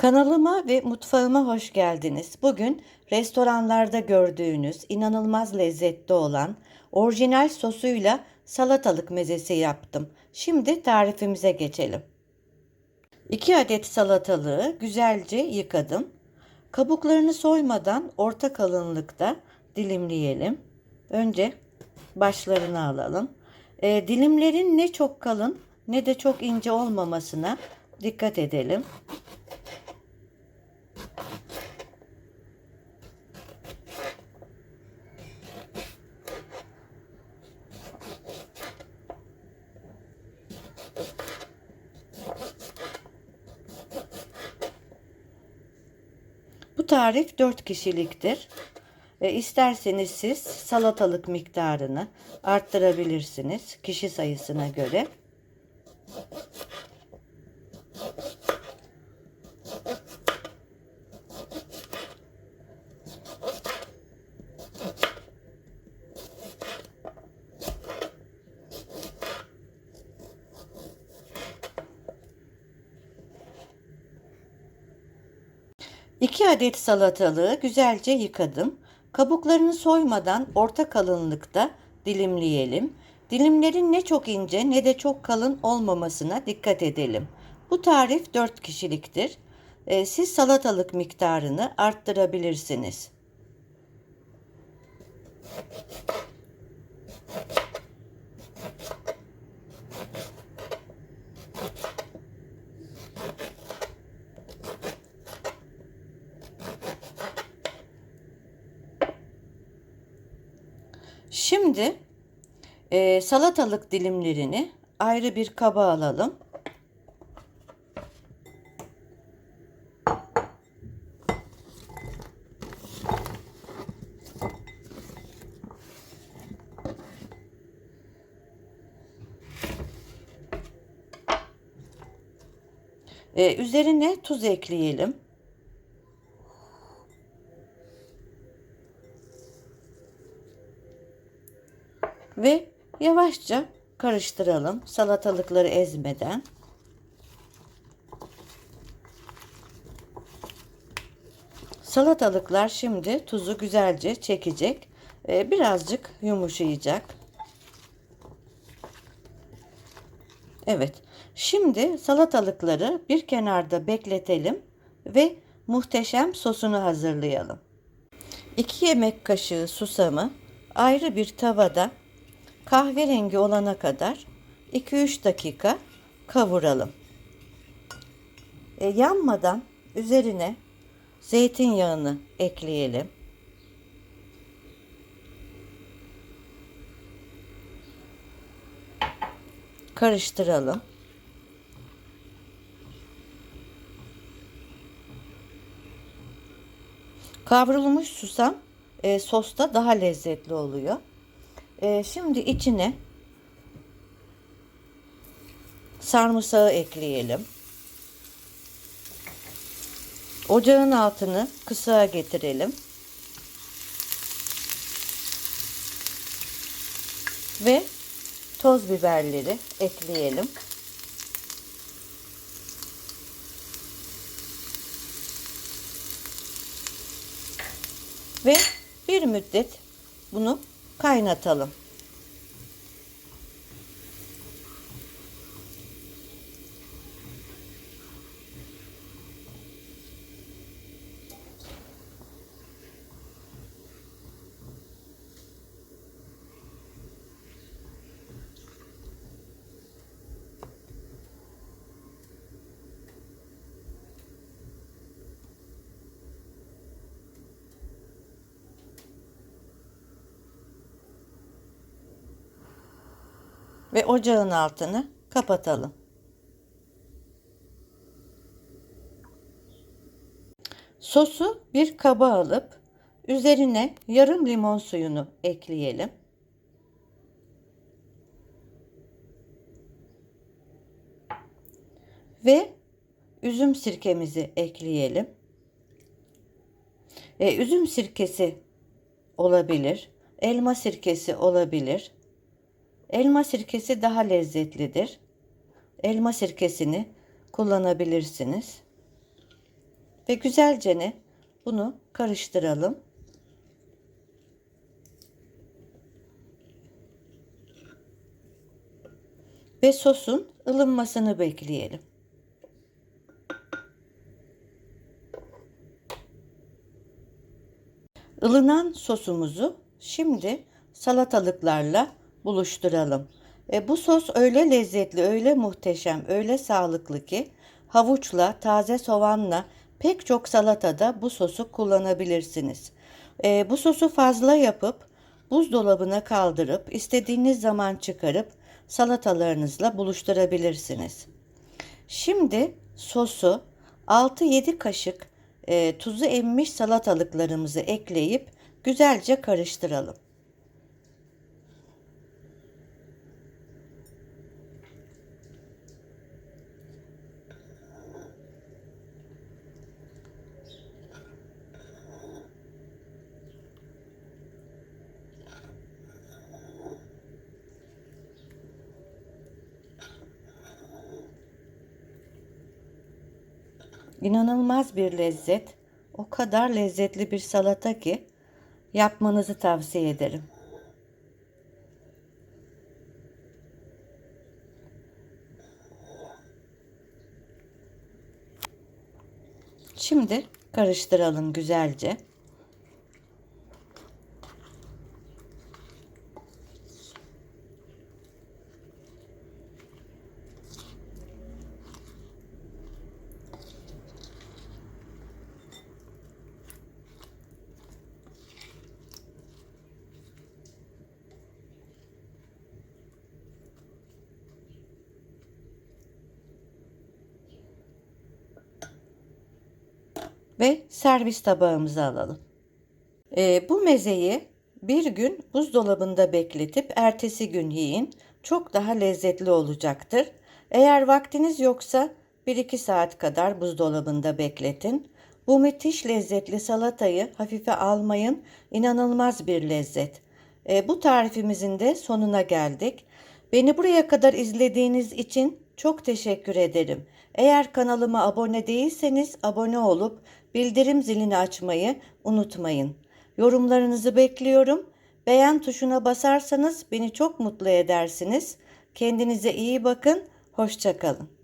Kanalıma ve mutfağıma hoş geldiniz. Bugün restoranlarda gördüğünüz inanılmaz lezzetli olan orijinal sosuyla salatalık mezesi yaptım. Şimdi tarifimize geçelim. 2 adet salatalığı güzelce yıkadım. Kabuklarını soymadan orta kalınlıkta dilimleyelim. Önce başlarını alalım. E, dilimlerin ne çok kalın ne de çok ince olmamasına dikkat edelim. Tarif 4 kişiliktir. E, isterseniz siz salatalık miktarını arttırabilirsiniz kişi sayısına göre. İki adet salatalığı güzelce yıkadım. Kabuklarını soymadan orta kalınlıkta dilimleyelim. Dilimlerin ne çok ince ne de çok kalın olmamasına dikkat edelim. Bu tarif 4 kişiliktir. Ee, siz salatalık miktarını arttırabilirsiniz. Şimdi e, salatalık dilimlerini ayrı bir kaba alalım. E, üzerine tuz ekleyelim. Ve yavaşça karıştıralım salatalıkları ezmeden. Salatalıklar şimdi tuzu güzelce çekecek. Ee, birazcık yumuşayacak. Evet. Şimdi salatalıkları bir kenarda bekletelim ve muhteşem sosunu hazırlayalım. 2 yemek kaşığı susamı ayrı bir tavada kahverengi olana kadar 2-3 dakika kavuralım. E, yanmadan üzerine zeytinyağını ekleyelim. Karıştıralım. Kavrulmuş susam e, sosta daha lezzetli oluyor. E, şimdi içine sarımsağı ekleyelim. Ocağın altını kısığa getirelim. Ve toz biberleri ekleyelim. Ve bir müddet bunu kaynatalım. Ve ocağın altını kapatalım. Sosu bir kaba alıp üzerine yarım limon suyunu ekleyelim. Ve üzüm sirkemizi ekleyelim. E, üzüm sirkesi olabilir, elma sirkesi olabilir. Elma sirkesi daha lezzetlidir. Elma sirkesini kullanabilirsiniz. ve güzelce ne bunu karıştıralım. Ve sosun ılınmasını bekleyelim. Ilınan sosumuzu şimdi salatalıklarla buluşturalım. E, bu sos öyle lezzetli, öyle muhteşem, öyle sağlıklı ki havuçla, taze soğanla pek çok salatada bu sosu kullanabilirsiniz. E, bu sosu fazla yapıp buzdolabına kaldırıp istediğiniz zaman çıkarıp salatalarınızla buluşturabilirsiniz. Şimdi sosu 6-7 kaşık e, tuzu emmiş salatalıklarımızı ekleyip güzelce karıştıralım. İnanılmaz bir lezzet. O kadar lezzetli bir salata ki yapmanızı tavsiye ederim. Şimdi karıştıralım güzelce. Ve servis tabağımıza alalım. Ee, bu mezeyi bir gün buzdolabında bekletip ertesi gün yiyin. Çok daha lezzetli olacaktır. Eğer vaktiniz yoksa 1-2 saat kadar buzdolabında bekletin. Bu müthiş lezzetli salatayı hafife almayın. İnanılmaz bir lezzet. E, bu tarifimizin de sonuna geldik. Beni buraya kadar izlediğiniz için çok teşekkür ederim. Eğer kanalıma abone değilseniz abone olup bildirim zilini açmayı unutmayın. Yorumlarınızı bekliyorum. Beğen tuşuna basarsanız beni çok mutlu edersiniz. Kendinize iyi bakın. Hoşçakalın.